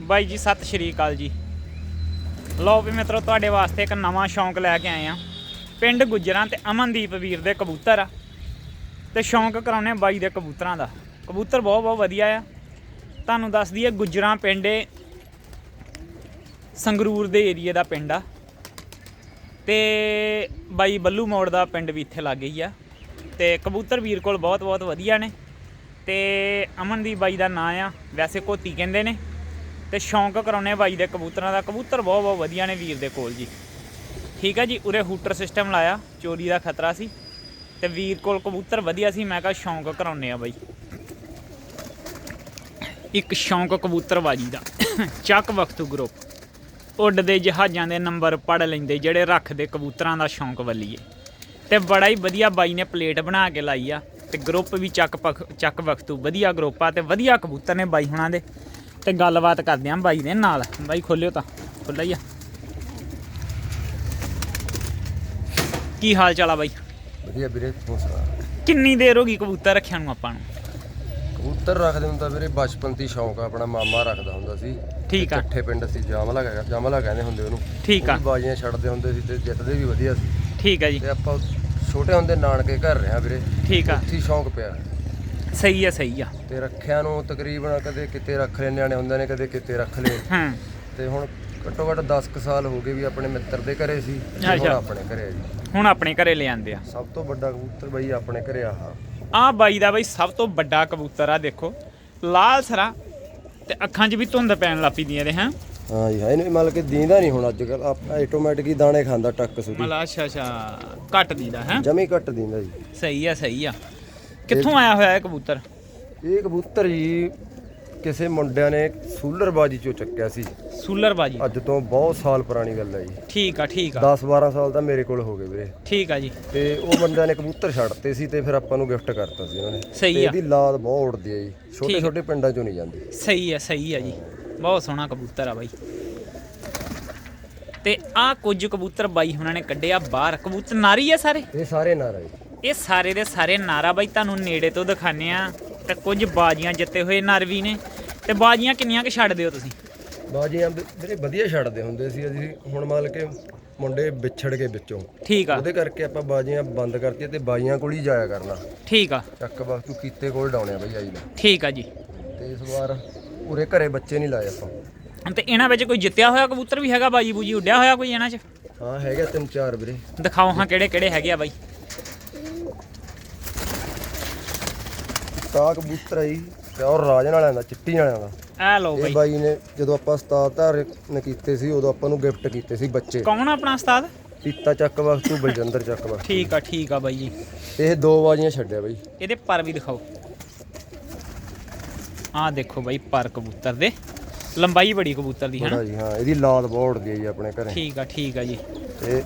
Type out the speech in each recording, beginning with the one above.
ਬਾਈ ਜੀ, ਸਤਿ ਸ਼੍ਰੀ ਅਕਾਲ ਜੀ। ਲਓ ਵੀ ਮਿੱਤਰੋ, ਤੁਹਾਡੇ ਵਾਸਤੇ ਇੱਕ ਨਵਾਂ ਸ਼ੌਂਕ ਲੈ ਕੇ ਆਏ ਆ ਪਿੰਡ ਗੁੱਜਰਾਂ ਤੇ ਅਮਨਦੀਪ ਵੀਰ ਦੇ ਕਬੂਤਰ ਆ। ਤੇ ਸ਼ੌਂਕ ਕਰਾਉਣੇ ਬਾਈ ਦੇ ਕਬੂਤਰਾਂ ਦਾ। ਕਬੂਤਰ ਬਹੁਤ ਬਹੁਤ ਵਧੀਆ ਆ। ਤੁਹਾਨੂੰ ਦੱਸ ਦਈਏ, ਗੁੱਜਰਾਂ ਪਿੰਡ ਸੰਗਰੂਰ ਦੇ ਏਰੀਏ ਦਾ ਪਿੰਡ ਆ। ਤੇ ਬਾਈ ਬੱਲੂ ਮੋੜ ਦਾ ਪਿੰਡ ਵੀ ਇੱਥੇ ਲੱਗ ਗਈ ਆ। ਤੇ ਕਬੂਤਰ ਵੀਰ ਕੋਲ ਬਹੁਤ ਬਹੁਤ ਵਧੀਆ ਨੇ। ਤੇ ਅਮਨਦੀਪ ਬਾਈ ਦਾ ਨਾਂ ਆ। ਵੈਸੇ ਕੋਤੀ ਕਹਿੰਦੇ ਨੇ। ਤੇ ਸ਼ੌਂਕ ਕਰਾਉਣੇ ਬਾਈ ਦੇ ਕਬੂਤਰਾਂ ਦਾ। ਕਬੂਤਰ ਬਹੁਤ ਬਹੁਤ ਵਧੀਆ ਨੇ ਵੀਰ ਦੇ ਕੋਲ ਜੀ। ਠੀਕ ਹੈ ਜੀ, ਉਰੇ ਹੂਟਰ ਸਿਸਟਮ ਲਾਇਆ, ਚੋਰੀ ਦਾ ਖਤਰਾ ਸੀ। ਤੇ ਵੀਰ ਕੋਲ ਕਬੂਤਰ ਵਧੀਆ ਸੀ, ਮੈਂ ਕਿਹਾ ਸ਼ੌਂਕ ਕਰਾਉਣੇ ਆ ਬਾਈ। ਇੱਕ ਸ਼ੌਂਕ ਕਬੂਤਰਬਾਜੀ ਦਾ। ਚੱਕ ਵਖਤੂ ਗਰੁੱਪ ਉੱਡਦੇ ਜਹਾਜ਼ਾਂ ਦੇ ਨੰਬਰ ਪੜ ਲੈਂਦੇ, ਜਿਹੜੇ ਰੱਖਦੇ ਕਬੂਤਰਾਂ ਦਾ ਸ਼ੌਂਕ ਵੱਲੀਏ। ਤੇ ਬੜਾ ਹੀ ਵਧੀਆ ਬਾਈ ਨੇ ਪਲੇਟ ਬਣਾ ਕੇ ਲਾਈ ਆ। ਤੇ ਗਰੁੱਪ ਵੀ ਚੱਕ ਪਖ- ਚੱਕ ਵਖਤੂ ਵਧੀਆ ਗਰੁੱਪ ਆ, ਤੇ ਵਧੀਆ ਕਬੂਤਰ ਨੇ ਬਾਈ ਹੁਣਾਂ ਦੇ। ਤੇ ਗੱਲਬਾਤ ਕਰਦੇ ਆਂ ਬਾਈ ਦੇ ਨਾਲ। ਬਾਈ ਖੋਲਿਓ ਤਾਂ ਖੁੱਲਾ ਹੀ ਆ। ਕੀ ਹਾਲ ਚਾਲ ਆ ਬਾਈ? ਵਧੀਆ ਵੀਰੇ ਤੂੰ ਸੁਣਾ। ਕਿੰਨੀ ਦੇਰ ਹੋ ਗਈ ਕਬੂਤਰ ਰੱਖਿਆ ਨੂੰ ਆਪਾਂ ਨੂੰ? ਕਬੂਤਰ ਰੱਖਦੇ ਹੁੰਦਾ ਵੀਰੇ ਬਚਪਨ ਦੀ ਸ਼ੌਂਕ ਆ ਆਪਣਾ ਮਾਮਾ ਰੱਖਦਾ ਹੁੰਦਾ ਸੀ। ਠੀਕ ਆ। ਇਕੱਠੇ ਪਿੰਡ ਸੀ ਜਾਮਲਾ ਹੈਗਾ ਜਾਮਲਾ ਕਹਿੰਦੇ ਹੁੰਦੇ ਉਹਨੂੰ। ਠੀਕ ਆ। ਬਾਜ਼ੀਆਂ ਛੱਡਦੇ ਹੁੰਦੇ ਸੀ ਤੇ ਜਿੱਤਦੇ ਵੀ ਵਧੀਆ ਸੀ। ਠੀਕ ਆ ਜੀ। ਤੇ ਆਪਾਂ ਛੋਟੇ ਹੁੰਦੇ ਨਾਨਕੇ ਘਰ ਰਿਹਾ ਵੀਰੇ। ਠੀਕ ਆ। ਉੱਥੇ ਸ਼ੌਂਕ ਪਿਆ। ਸਹੀ ਆ ਸਹੀ ਆ। ਤੇ ਰੱਖਿਆ ਨੂੰ ਤਕਰੀਬਨ ਕਦੇ ਕਿਤੇ ਰੱਖ ਲਏ ਨਿਆਣੇ ਹੁੰਦੇ ਨੇ ਕਦੇ ਕਿਤੇ ਰੱਖ ਲਏ। ਹਾਂ। ਤੇ ਹੁਣ ਘੱਟੋ ਘੱਟ 10 ਕੁ ਸਾਲ ਹੋ ਗਏ ਵੀ ਆਪਣੇ ਮਿੱਤਰ ਦੇ ਘਰੇ ਸੀ ਤੇ ਹੁਣ ਅੱਛਾ। ਆਪਣੇ ਘਰੇ ਆ ਜੀ। ਹੁਣ ਆਪਣੇ ਘਰੇ ਲੈ ਆਂਦੇ ਆ। ਸਭ ਤੋਂ ਵੱਡਾ ਕਬੂਤਰ ਬਈ ਆਪਣੇ ਘਰੇ ਆਹ। ਆ ਬਾਈ ਦਾ ਬਾਈ ਸਭ ਤੋਂ ਵੱਡਾ ਕਬੂਤਰ ਆ ਦੇਖੋ। ਲਾਲ ਸਰਾ ਤੇ ਅੱਖਾਂ 'ਚ ਵੀ ਧੁੰਦ ਪੈਣ ਲੱਪੀ ਦੀਆਂ ਦੇ ਹਾਂ। ਹਾਂ ਜੀ ਇਹਨੂੰ ਮਤਲਬ ਕਿ ਦੀਂਦਾ ਨਹੀਂ ਹੁਣ ਅੱਜ ਕੱਲ ਆਟੋਮੈਟਿਕ ਹੀ ਦਾਣੇ ਖਾਂਦਾ ਟੱਕ ਸੁਦੀ ਮਲਾ ਅੱਛਾ ਅੱਛਾ। ਘੱਟ ਦੀਦਾ ਹੈ। ਜਮੀ ਘੱਟ ਦਿੰਦਾ ਜੀ। ਸਹੀ ਆ ਸਹੀ ਆ। ਕਿੱਥੋਂ ਆਇਆ ਹੋਇਆ ਇਹ ਕਬੂਤਰ? ਇਹ ਕਬੂਤਰ ਜੀ ਕਿਸੇ ਮੁੰਡਿਆਂ ਨੇ ਸੂਲਰਬਾਜੀ ਚੋਂ ਚੱਕਿਆ ਸੀ। ਸੂਲਰ ਬਾਜੀ ਅੱਜ ਤੋਂ ਬਹੁਤ ਸਾਲ ਪੁਰਾਣੀ ਗੱਲ ਹੈ ਜੀ। ਠੀਕ ਆ ਠੀਕ ਆ। 10 12 ਸਾਲ ਤਾਂ ਮੇਰੇ ਕੋਲ ਹੋ ਗਏ ਵੀਰੇ। ਠੀਕ ਆ ਜੀ। ਤੇ ਉਹ ਬੰਦਿਆਂ ਨੇ ਕਬੂਤਰ ਛੱਡਤੇ ਸੀ ਤੇ ਫਿਰ ਆਪਾਂ ਨੂੰ ਗਿਫਟ ਕਰਤਾ ਸੀ ਉਹਨਾਂ ਨੇ। ਸਹੀ ਆ। ਇਹਦੀ ਲਾਦ ਬਹੁਤ ਉੜਦੀ ਹੈ ਜੀ। ਛੋਟੇ। ਛੋਟੇ ਪਿੰਡਾਂ ਚੋਂ ਨਹੀਂ ਜਾਂਦੀ। ਸਹੀ ਆ ਸਹੀ ਆ ਜੀ। ਬਹੁਤ ਸੋਹਣਾ ਕਬੂਤਰ ਆ ਬਾਈ। ਤੇ ਆ ਕੁਝ ਕਬੂਤਰ ਬਾਈ ਹੁਣਾਂ ਨੇ ਕੱਢਿਆ ਬਾਹਰ। ਕਬੂਤਰ ਨਾਰੀ ਆ ਸਾਰੇ? ਇਹ ਸਾਰੇ ਨਾਰਾ ਜੀ। ਇਹ ਸਾਰੇ ਦੇ ਸਾਰੇ ਨਾਰਾ ਬਾਈ ਤੁਹਾਨੂੰ ਨੇੜੇ ਤੋਂ ਦਿਖਾਣੇ ਆ ਤੇ ਕੁਝ ਬਾਜੀਆਂ ਜਿੱਤੇ ਹੋਏ ਨਰ ਵੀ ਨੇ। ਤੇ ਬਾਜੀਆਂ ਕਿੰਨੀਆਂ ਕਿ ਛੱਡ ਦਿਓ ਤੁਸੀਂ? ਬਾਜੀਆਂ ਵੀਰੇ ਵਧੀਆ ਛੱਡਦੇ ਹੁੰਦੇ ਸੀ ਅਸੀਂ। ਹੁਣ ਮੰਨ ਕੇ ਮੁੰਡੇ ਵਿਛੜ ਗਏ ਵਿੱਚੋਂ। ਠੀਕ ਆ। ਉਹਦੇ ਕਰਕੇ ਆਪਾਂ ਬਾਜੀਆਂ ਬੰਦ ਕਰਤੀਆਂ ਤੇ ਬਾਜੀਆਂ ਕੋਲ ਹੀ ਜਾਇਆ ਕਰਨਾ। ਠੀਕ ਆ। ਚੱਕ ਵਕਤੂ ਕੀਤੇ ਕੋਲ ਡਾਉਣੇ ਆ ਬਈ ਆਈ ਦਾ ਠੀਕ ਆ ਜੀ। ਤੇ ਇਸ ਵਾਰ ਉਰੇ ਘਰੇ ਬੱਚੇ ਨਹੀਂ ਲਾਏ ਆਪਾਂ। ਤੇ ਇਹਨਾਂ ਵਿੱਚ ਕੋਈ ਜਿੱਤਿਆ ਹੋਇਆ ਕਬੂਤਰ ਵੀ ਹੈਗਾ? ਬਾਜੀ ਬੂਜੀ ਉੱਡਿਆ ਹੋਇਆ ਕੋਈ ਇਹਨਾਂ 'ਚ? ਹਾਂ ਹੈਗਾ ਤਿੰਨ ਚਾਰ ਵੀਰੇ। ਦਿਖਾਓ ਹਾਂ ਕਿਹੜੇ ਕਿਹੜੇ ਹੈਗੇ ਆ ਬਾਈ। ਤਾਂ ਕਬੂਤਰ ਆਈ ਪਿਓਰ ਰਾਜਨ ਵਾਲਿਆਂ ਦਾ ਚਿੱਟੀ ਵਾਲਿਆਂ ਦਾ। ਆ ਲਓ ਇਹ ਬਾਈ। ਬਾਈ ਨੇ ਜਦੋਂ ਆਪਾਂ ਉਸਤਾਦ ਧਾਰ ਨੇ ਕੀਤੇ ਸੀ ਉਦੋਂ ਆਪਾਂ ਨੂੰ ਗਿਫਟ ਕੀਤੇ ਸੀ ਬੱਚੇ। ਕੌਣ ਆ ਆਪਣਾ ਉਸਤਾਦ? ਪੀਤਾ ਚੱਕ ਵਕਤੂ ਬਲਜਿੰਦਰ ਚੱਕ ਵਕਤੂ ਠੀਕ ਆ ਠੀਕ ਆ ਬਾਈ ਜੀ। ਇਹ ਦੋ ਬਾਜੀਆਂ ਛੱਡਿਆ ਬਾਈ। ਇਹਦੇ ਪਰ ਵੀ ਦਿਖਾਓ। ਆ ਦੇਖੋ ਬਾਈ ਪਰ ਕਬੂਤਰ ਦੇ। ਲੰਬਾਈ ਬੜੀ ਕਬੂਤਰ ਦੀ ਹੈ ਬੜਾ ਜੀ ਹਾਂ ਇਹਦੀ ਲਾਦ ਬਹੁਤ ਉੜਦੀ ਹੈ ਜੀ ਆਪਣੇ ਘਰੇ। ਠੀਕ ਆ ਠੀਕ ਆ ਜੀ। ਤੇ